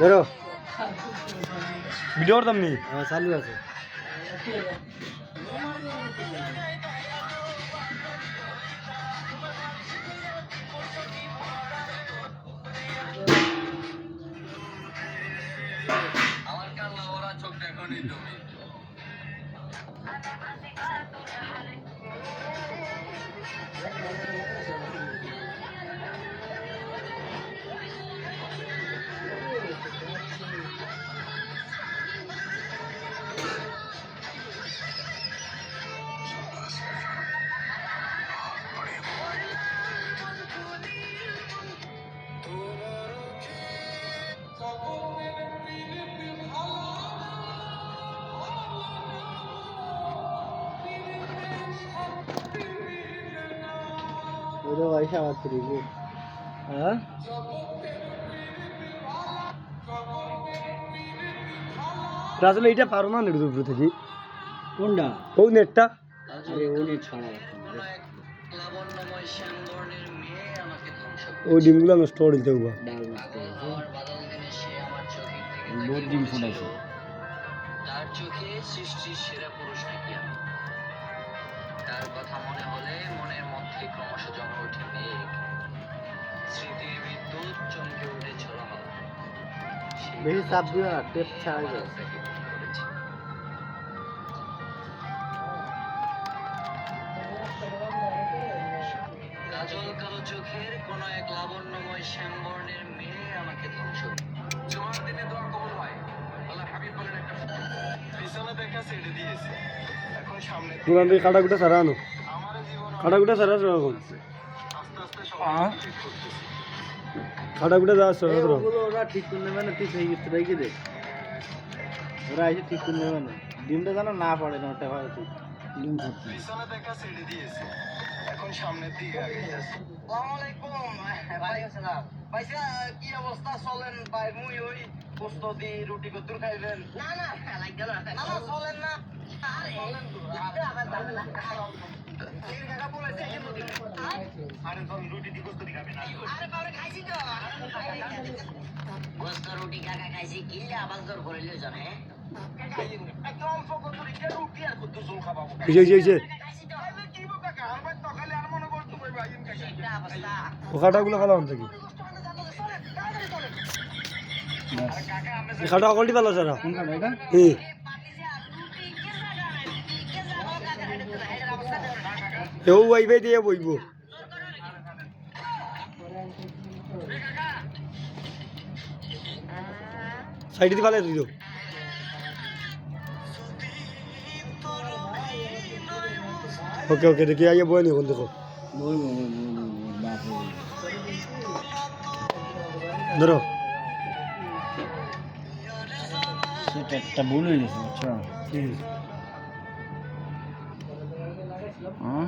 ধরো। ভিডিও করতাম নি হ্যাঁ চালু আছে। আমার কান্না ওরা ভাই করি গো হ্যাঁ? রাজল এইটা পারো না নেট উপরে থেকে? কোনটা? ও নেটটা। আরে ও নেট ছাড়া ও ডিমগুলো নষ্ট করে দিতে হবে। ডাল থেকে বহুত ডিম ফুটাইছে। তার চোখে সৃষ্টির সেরা পুরুষ নাকি আমি? তার কথা ক্রমশ জমে ওঠে মেঘ স্মৃতির বিদ্যুৎ চমকে উঠে ছোড়া সেই বেশি চাপ দিও না টেপ ছাড়া আমার যায়। আপনাকে করেছি। কাজল কালো চোখের কোন এক লাবণ্যময় শ্যামবর্ণের মেয়ে আমাকে ধ্বংস জুমার দিনে দোয়া কবুল হয়। আল্লাহ হাবিব বলেন একটা পিছনে দেখা ছেড়ে দিয়েছে। এখন সামনে দোকান থেকে কাটাকুটা সারা আনো। আমার জীবন কাটাকুটা সারা আসো এখন। আস্তে আস্তে সব ঠিক করতেছে কাটাকুটা যা ওগুলো ওরা ঠিক করে নেবে না তুই সেই কিছু রেখে দে? ওরা এসে ঠিক করে নেবে না। ডিমটা যেন না পড়ে না ওটা হয় তুই ডিম ফুটছে এখন সামনের দিকে আগে যাচ্ছে। আসসালামু আলাইকুম। ভাইসা কি অবস্থা? চলেন ভাই মুই ওই পোস্ত দি রুটি কদ্দুর খাইবেন। না না লাগবে না না। না চলেন না। আরে চলেন তো আবার যাবেন না। এই কাকা রুটি। খাইছি কাকা কিল্লে আবার জোর করিলে জানে একদম রুটি আর কদ্দুর জল খাবাবো কাটাগুলো খালাম থেকে কাটা অকলটি পালা সারা হ্যাঁ এও আইবে দিয়ে বইব। সাইডে দিয়ে ফালে দিও ওকে ওকে দেখি আইয়া বই নি দেখো। ধরো। সেটা একটা ভুল হয়ে গেছে আচ্ছা হ্যাঁ?